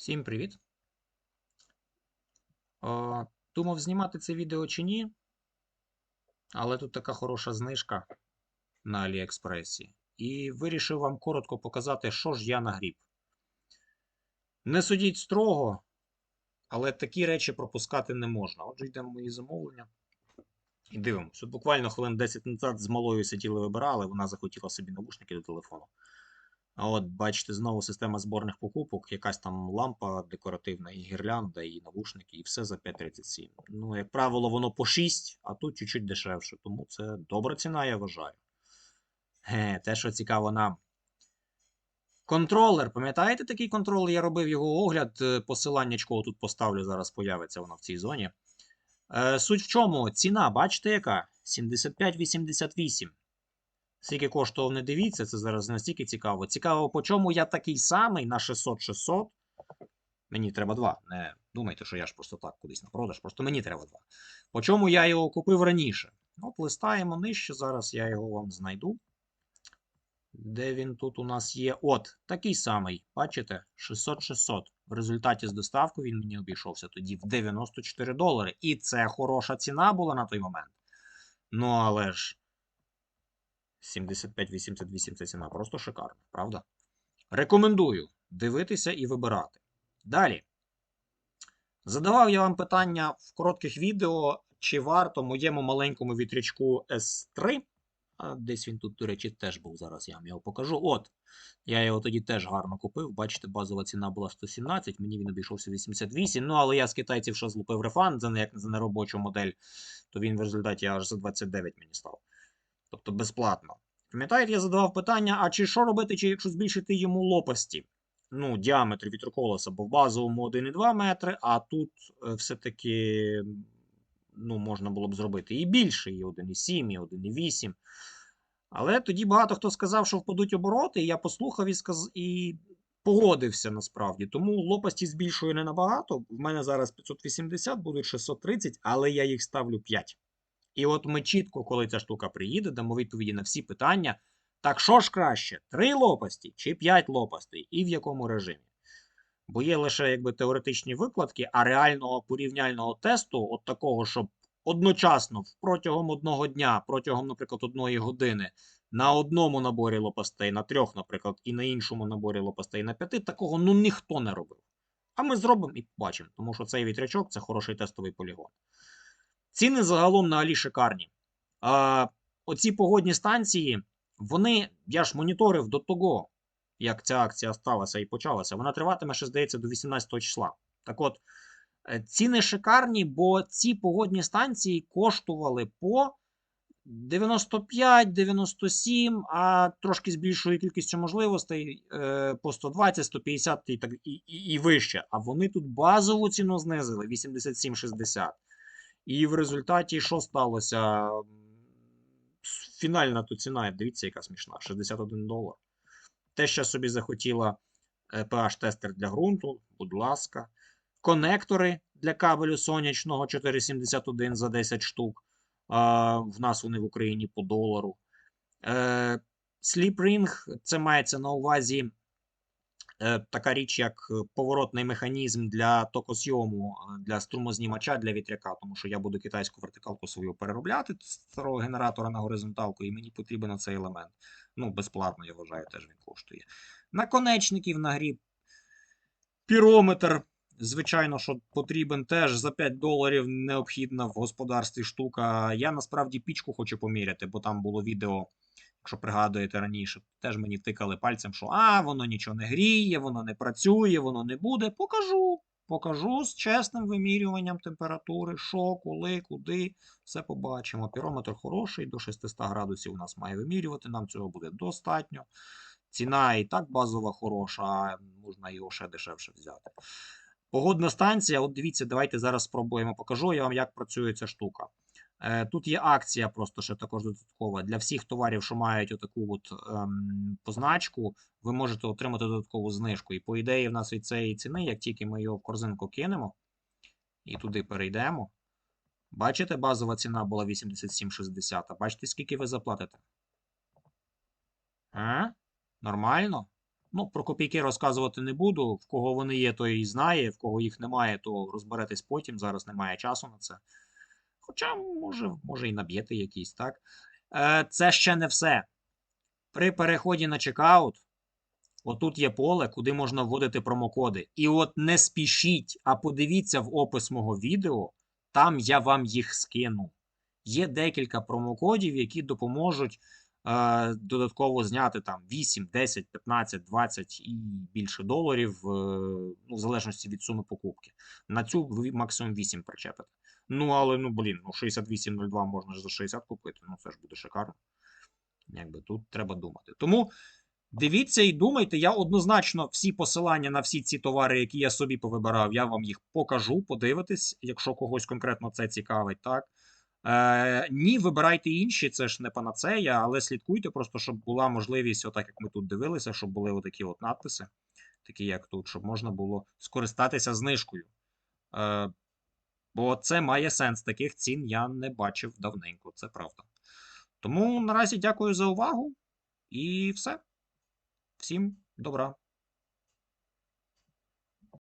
Всім привіт. О, думав знімати це відео чи ні, але тут така хороша знижка на Аліекспресі. І вирішив вам коротко показати, що ж я нагріб. Не судіть строго, але такі речі пропускати не можна. Отже, йдемо в мої замовлення. І дивимося. Буквально хвилин 10 назад з малою сиділи вибирали, вона захотіла собі навушники до телефону. А от, бачите, знову система зборних покупок, якась там лампа декоративна, і гірлянда, і навушники, і все за 5,37. Ну, як правило, воно по 6, а тут чуть-чуть дешевше. Тому це добра ціна, я вважаю. Ге, те, що цікаво нам. Контролер, пам'ятаєте такий контролер? Я робив його огляд. е, Посиланнячко тут поставлю, зараз появиться воно в цій зоні. Е, суть в чому? Ціна, бачите, яка? 75,88. Скільки коштував, не дивіться, це зараз настільки цікаво. Цікаво, по чому я такий самий на 600-600. Мені треба два. Не думайте, що я ж просто так кудись на продаж, просто мені треба два. По чому я його купив раніше? От листаємо нижче, зараз я його вам знайду. Де він тут у нас є? От, такий самий. Бачите? 600-600. В результаті з доставкою він мені обійшовся тоді в 94 долари. І це хороша ціна була на той момент. Ну, але ж. 75-88 це ціна просто шикарна, правда? Рекомендую дивитися і вибирати. Далі. Задавав я вам питання в коротких відео, чи варто моєму маленькому вітрячку S3. А десь він тут, до речі, теж був. Зараз я вам його покажу. От, я його тоді теж гарно купив. Бачите, базова ціна була 117, мені він обійшовся 88. Ну, але я з китайців ще злупив рефанд за, не, за неробочу модель, то він в результаті аж за 29 мені став. Тобто безплатно. Пам'ятаєте, я задавав питання: а чи що робити, чи якщо збільшити йому лопасті? Ну, діаметр вітроколеса, бо в базовому 1,2 метри, а тут е, все-таки ну, можна було б зробити і більше, і 1,7, і 1,8. Але тоді багато хто сказав, що впадуть обороти, і я послухав і, сказ... і погодився насправді. Тому лопасті збільшую не набагато. В мене зараз 580, будуть 630, але я їх ставлю 5. І от ми чітко, коли ця штука приїде, дамо відповіді на всі питання. Так що ж краще, 3 лопасті чи 5 лопастей, і в якому режимі? Бо є лише якби теоретичні викладки, а реального порівняльного тесту, от такого, щоб одночасно протягом одного дня, протягом, наприклад, одної години на одному наборі лопастей, на трьох, наприклад, і на іншому наборі лопастей на п'яти, такого ну ніхто не робив. А ми зробимо і побачимо, тому що цей вітрячок це хороший тестовий полігон. Ціни загалом на Алі шикарні. А, оці погодні станції, вони, я ж моніторив до того, як ця акція сталася і почалася. Вона триватиме, ще здається, до 18 числа. Так от, е, ціни шикарні, бо ці погодні станції коштували по 95, 97, а трошки з більшою кількістю можливостей е, по 120, 150 і, так, і, і, і вище. А вони тут базову ціну знизили 87,60. І в результаті що сталося? Фінальна тут ціна, дивіться, яка смішна, 61 долар. Те, що собі захотіла е, PH-тестер для ґрунту, будь ласка. Конектори для кабелю сонячного 471 за 10 штук. В нас вони в Україні по долару. Е, Ring, це мається на увазі е, така річ, як е, поворотний механізм для токосйому, е, для струмознімача для вітряка, тому що я буду китайську вертикалку свою переробляти з старого генератора на горизонталку, і мені потрібен цей елемент. Ну, безплатно, я вважаю, теж він коштує. Наконечників нагріб. Пірометр. Звичайно, що потрібен теж за 5 доларів необхідна в господарстві штука. Я насправді пічку хочу поміряти, бо там було відео, якщо пригадуєте раніше, теж мені тикали пальцем, що а, воно нічого не гріє, воно не працює, воно не буде. Покажу. Покажу з чесним вимірюванням температури, що, коли, куди. Все побачимо. Пірометр хороший, до 600 градусів у нас має вимірювати, нам цього буде достатньо. Ціна і так базова хороша, можна його ще дешевше взяти. Погодна станція, от дивіться, давайте зараз спробуємо. Покажу я вам, як працює ця штука. Е, Тут є акція, просто ще також додаткова. Для всіх товарів, що мають отаку от, ем, позначку, ви можете отримати додаткову знижку. І по ідеї, в нас від цієї ціни, як тільки ми його в корзинку кинемо і туди перейдемо, бачите, базова ціна була 87,60. А бачите, скільки ви заплатите? А? Нормально? Ну, про копійки розказувати не буду. В кого вони є, той і знає, в кого їх немає, то розберетесь потім. Зараз немає часу на це. Хоча, може, може і наб'єте якийсь, так? Е, це ще не все. При переході на чекаут, отут є поле, куди можна вводити промокоди. І от не спішіть, а подивіться в опис мого відео, там я вам їх скину. Є декілька промокодів, які допоможуть е, додатково зняти там 8, 10, 15, 20 і більше доларів, е, ну, в залежності від суми покупки. На цю максимум 8 причепите. Ну, але ну блін, ну 68.02 можна ж за 60 купити, ну це ж буде шикарно. Якби тут треба думати. Тому дивіться і думайте. Я однозначно всі посилання на всі ці товари, які я собі повибирав, я вам їх покажу, подивитись, якщо когось конкретно це цікавить, так. Е, ні, вибирайте інші, це ж не панацея, але слідкуйте просто, щоб була можливість, отак як ми тут дивилися, щоб були отакі от надписи, такі як тут, щоб можна було скористатися знижкою. Е, бо це має сенс. Таких цін я не бачив давненько, це правда. Тому наразі дякую за увагу і все. Всім добра.